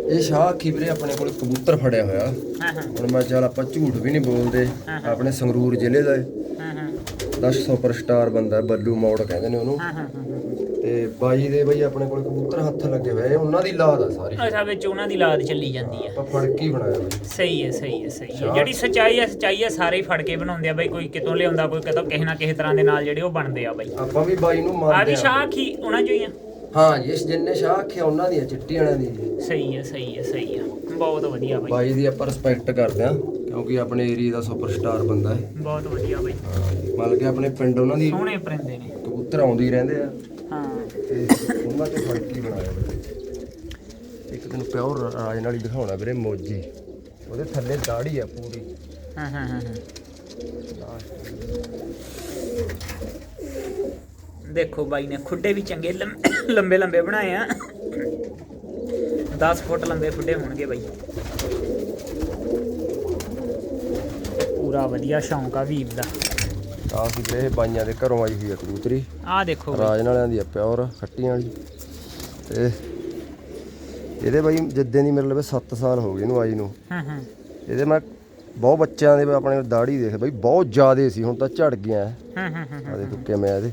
ਇਹ ਸ਼ਾਹ ਅੱਖੀ ਵੀਰੇ ਆਪਣੇ ਕੋਲ ਕਬੂਤਰ ਫੜਿਆ ਹੋਇਆ। ਹਾਂ ਹਾਂ। ਹੁਣ ਮੈਂ ਚੱਲ ਆਪਾਂ ਝੂਠ ਵੀ ਨਹੀਂ ਬੋਲਦੇ। ਆਪਣੇ ਸੰਗਰੂਰ ਜ਼ਿਲ੍ਹੇ ਦਾ ਹਾਂ ਹਾਂ। 10 ਸੁਪਰਸਟਾਰ ਬੰਦਾ ਹੈ, ਬੱਲੂ ਮੌੜ ਕਹਿੰਦੇ ਨੇ ਉਹਨੂੰ। ਹਾਂ ਹਾਂ ਹਾਂ। ਤੇ ਬਾਈ ਦੇ ਬਈ ਆਪਣੇ ਕੋਲ ਕਬੂਤਰ ਹੱਥ ਲੱਗੇ ਹੋਏ ਆ ਉਹਨਾਂ ਦੀ ਲਾਦ ਆ ਸਾਰੀ। ਅੱਛਾ ਵਿੱਚ ਉਹਨਾਂ ਦੀ ਲਾਦ ਚੱਲੀ ਜਾਂਦੀ ਆ। ਆਪਾਂ ਫੜ ਕੇ ਹੀ ਬਣਾਇਆ ਬਈ ਸਹੀ ਹੈ ਸਹੀ ਹੈ ਸਹੀ ਹੈ। ਜਿਹੜੀ ਸੱਚਾਈ ਹੈ ਸੱਚਾਈ ਹੈ ਸਾਰੇ ਹੀ ਫੜ ਕੇ ਬਣਾਉਂਦੇ ਆ ਬਾਈ ਕੋਈ ਕਿਤੋਂ ਲਿਆਉਂਦਾ ਕੋਈ ਕਿਤੋਂ ਕਿਸੇ ਨਾ ਕਿਸੇ ਤਰ੍ਹਾਂ ਦੇ ਨਾਲ ਜਿਹੜੇ ਉਹ ਬਣਦੇ ਆ ਬਾਈ। ਆਪਾਂ ਵੀ ਬਾਈ ਨੂੰ ਆ। ਮੰਨਦੇ ਵੀ ਆ ਸ਼ਾਹ ਅੱਖੀ ਉਹਨਾਂ ਚੋਂ ਹੀ ਆ। ਹਾਂ ਜੀ ਇਸ ਜਿੰਨੇ ਸ਼ਾਹ ਅੱਖੇ ਉਹਨਾਂ ਦੀ ਆ ਚਿੱਟੀ ਵਾਲਿਆਂ ਦੀ ਜੀ ਸਹੀ ਹੈ ਸਹੀ ਹੈ ਸਹੀ ਹੈ। ਬਹੁਤ ਵਧੀਆ ਬਾਈ। ਬਾਈ ਦੀ ਆਪਾਂ ਰਿਸਪੈਕਟ ਕਰਦੇ ਆ ਕਿਉਂਕਿ ਆਪਣੇ ਏਰੀਆ ਦਾ ਸੁਪਰਸਟਾਰ ਬੰਦਾ ਹੈ। ਬਹੁਤ ਵਧੀਆ ਬਾਈ। ਮਤਲਬ ਕਿ ਆਪਣੇ ਪਿੰਡ ਉਹਨਾਂ ਦੀ ਸੋਹਣੇ ਪਰਿੰਦੇ ਨੇ। ਕਬੂਤਰ ਆਉਂਦੇ ਹੀ ਰਹਿੰਦੇ ਆ। ਤੇ ਉਹਨਾਂ ਤੇ ਫੜ ਬਣਾਇਆ ਵੀਰੇ ਇੱਕ ਦਿਨ ਪਿਓਰ ਰਾਜ ਨਾਲ ਹੀ ਦਿਖਾਉਣਾ ਵੀਰੇ, ਮੋਜੀ। ਉਹਦੇ ਥੱਲੇ ਦਾੜੀ ਆ ਪੂਰੀ। ਹਾਂ ਹਾਂ ਹਾਂ ਦੇਖੋ ਬਾਈ ਨੇ ਖੁੱਡੇ ਵੀ ਚੰਗੇ ਲੰਬੇ ਲੰਬੇ ਬਣਾਏ ਆ। 10 ਫੁੱਟ ਲੰਬੇ ਖੁੱਡੇ ਹੋਣਗੇ ਬਾਈ। ਪੂਰਾ ਵਧੀਆ ਸ਼ੌਂਕ ਆ ਵੀਰ ਦਾ। ਆ ਸੀ ਵੀਰੇ ਇਹ ਬਾਈਆਂ ਦੇ ਘਰੋਂ ਆਈ ਹੋਈ ਆ ਕਬੂਤਰੀ। ਆਹ ਦੇਖੋ। ਰਾਜ ਨਾਲਿਆਂ ਦੀ ਆ ਪਿਓਰ ਖੱਟੀਆਂ ਵਾਲੀ। ਤੇ ਇਹਦੇ ਬਾਈ ਜਿੱਦਾਂ ਦੀ ਮੇਰੇ ਲਵੇ 7 ਸਾਲ ਹੋ ਗਏ ਇਹਨੂੰ ਆਈ ਨੂੰ। ਹਾਂ ਹਾਂ। ਇਹਦੇ ਮੈਂ ਬਹੁਤ ਬੱਚਿਆਂ ਦੇ ਆਪਣੇ ਦਾੜੀ ਦੇਖ ਬਾਈ ਬਹੁਤ ਜ਼ਿਆਦੇ ਸੀ ਹੁਣ ਤਾਂ ਝੜ ਗਿਆ ਹਾਂ ਹਾਂ ਹਾਂ ਆ ਦੇਖੋ ਕਿਵੇਂ ਆ ਇਹਦੇ।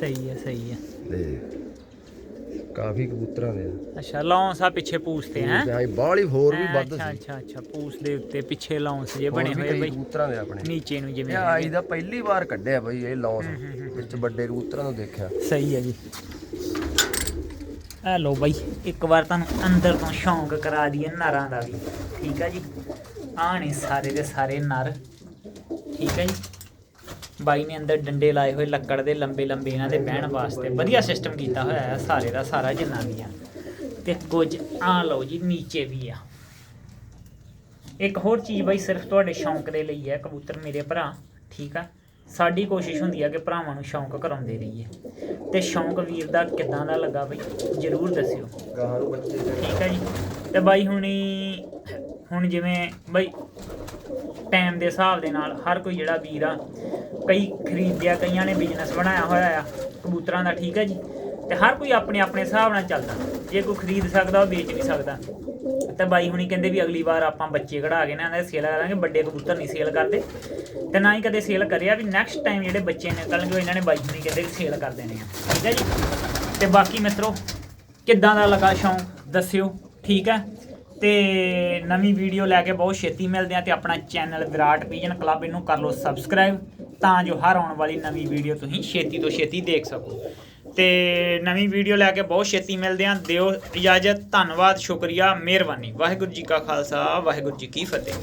ਸਹੀ ਹੈ ਸਹੀ ਹੈ ਤੇ ਕਾਫੀ ਕਬੂਤਰਾਂ ਦੇ ਆ। ਅੱਛਾ ਲੌਂਸ ਆ ਪਿੱਛੇ ਪੂਛਤੇ ਹੈ? ਤੇ ਆਈ ਬਾਹਲੀ ਹੋਰ ਵੀ ਵੱਧ ਸੀ। ਅੱਛਾ ਅੱਛਾ ਪੂਛ ਦੇ ਉੱਤੇ ਪਿੱਛੇ ਲੌਂਸ ਜੇ ਬਣੇ ਹੋਏ ਬਈ। ਕਬੂਤਰਾਂ ਦੇ ਆਪਣੇ। ਨੀਚੇ ਨੂੰ ਇਹ ਜਿਵੇਂ ਆਈ ਦਾ ਪਹਿਲੀ ਵਾਰ ਕੱਢਿਆ ਬਈ ਇਹ ਲੌਂਸ ਵਿੱਚ ਵੱਡੇ ਕਬੂਤਰਾਂ ਨੂੰ ਦੇਖਿਆ। ਸਹੀ ਹੈ ਜੀ। ਆ ਲੋ ਬਾਈ ਇੱਕ ਵਾਰ ਤੁਹਾਨੂੰ ਅੰਦਰ ਤੋਂ ਸ਼ੌਂਕ ਕਰਾ ਦਈਏ ਨਰਾਂ ਦਾ ਵੀ। ਠੀਕ ਹੈ ਜੀ? ਨੇ ਸਾਰੇ ਦੇ ਸਾਰੇ ਨਰ। ਠੀਕ ਹੈ ਜੀ? ਬਾਈ ਨੇ ਅੰਦਰ ਡੰਡੇ ਲਾਏ ਹੋਏ ਲੱਕੜ ਦੇ ਲੰਬੇ ਲੰਬੇ ਇਹਨਾਂ ਦੇ ਬਹਿਣ ਵਾਸਤੇ। ਵਧੀਆ ਸਿਸਟਮ ਕੀਤਾ ਹੋਇਆ ਹੈ ਸਾਰੇ ਦਾ ਸਾਰਾ ਜਿੰਨਾ ਵੀ ਆ। ਤੇ ਕੁਝ ਆ ਲਓ ਜੀ ਨੀਚੇ ਵੀ ਆ। ਇੱਕ ਹੋਰ ਚੀਜ਼ ਬਾਈ ਸਿਰਫ ਤੁਹਾਡੇ ਸ਼ੌਂਕ ਦੇ ਲਈ ਹੈ ਕਬੂਤਰ ਮੇਰੇ ਭਰਾ ਠੀਕ ਆ? ਸਾਡੀ ਕੋਸ਼ਿਸ਼ ਹੁੰਦੀ ਆ ਕਿ ਭਰਾਵਾਂ ਨੂੰ ਸ਼ੌਂਕ ਕਰਾਉਂਦੇ ਰਹੀਏ। ਤੇ ਸ਼ੌਂਕ ਵੀਰ ਦਾ ਕਿਦਾਂ ਦਾ ਲੱਗਾ ਬਈ? ਜਰੂਰ ਦੱਸਿਓ। ਠੀਕ ਹੈ ਜੀ। ਤੇ ਬਾਈ ਹੁਣੀ ਹੁਣ ਜਿਵੇਂ ਬਈ ਟਾਈਮ ਦੇ ਹਿਸਾਬ ਦੇ ਨਾਲ ਹਰ ਕੋਈ ਜਿਹੜਾ ਵੀਰ ਆ, ਕਈ ਖਰੀਦਿਆ, ਕਈਆਂ ਨੇ ਬਿਜ਼ਨਸ ਬਣਾਇਆ ਹੋਇਆ ਆ, ਕਬੂਤਰਾਂ ਦਾ ਠੀਕ ਹੈ ਜੀ, ਤੇ ਹਰ ਕੋਈ ਆਪਣੇ ਆਪਣੇ ਹਿਸਾਬ ਨਾਲ ਚੱਲਦਾ। ਜੇ ਕੋਈ ਖਰੀਦ ਸਕਦਾ, ਉਹ ਵੇਚ ਵੀ ਸਕਦਾ। ਤਾਂ ਬਾਈ ਹੁਣੀ ਕਹਿੰਦੇ ਵੀ ਅਗਲੀ ਵਾਰ ਆਪਾਂ ਬੱਚੇ ਕਢਾ ਕੇ ਨਾ ਇਹਨਾਂ ਦੇ ਸੇਲ ਕਰਾਂਗੇ, ਵੱਡੇ ਕਬੂਤਰ ਨਹੀਂ ਸੇਲ ਕਰਦੇ। ਤੇ ਨਾ ਹੀ ਕਦੇ ਸੇਲ ਕਰਿਆ ਵੀ ਨੈਕਸਟ ਟਾਈਮ ਜਿਹੜੇ ਬੱਚੇ ਨਿਕਲਣਗੇ, ਉਹ ਇਹਨਾਂ ਨੇ ਬਾਈ ਹੁਣੀ ਕਹਿੰਦੇ ਵੀ ਸੇਲ ਕਰ ਦੇਣੇ ਆ। ਠੀਕ ਹੈ ਜੀ? ਤੇ ਬਾਕੀ ਮਿੱਤਰੋ, ਕਿੱਦਾਂ ਦਾ ਲੱਗਾ ਸ਼ੌਂਕ? ਦੱਸਿਓ। ਠੀਕ ਹੈ ਤੇ ਨਵੀਂ ਵੀਡੀਓ ਲੈ ਕੇ ਬਹੁਤ ਛੇਤੀ ਮਿਲਦੇ ਆ ਤੇ ਆਪਣਾ ਚੈਨਲ ਵਿਰਾਟ ਪੀਜਨ ਕਲੱਬ ਇਹਨੂੰ ਕਰ ਲਓ ਸਬਸਕ੍ਰਾਈਬ ਤਾਂ ਜੋ ਹਰ ਆਉਣ ਵਾਲੀ ਨਵੀਂ ਵੀਡੀਓ ਤੁਸੀਂ ਛੇਤੀ ਤੋਂ ਛੇਤੀ ਦੇਖ ਸਕੋ। ਤੇ ਨਵੀਂ ਵੀਡੀਓ ਲੈ ਕੇ ਬਹੁਤ ਛੇਤੀ ਮਿਲਦੇ ਆ ਦਿਓ ਇਜਾਜ਼ਤ, ਧੰਨਵਾਦ, ਸ਼ੁਕਰੀਆ, ਮਿਹਰਬਾਨੀ। ਵਾਹਿਗੁਰੂ ਜੀ ਕਾ ਖਾਲਸਾ, ਵਾਹਿਗੁਰੂ ਜੀ ਕੀ ਫਤਿਹ।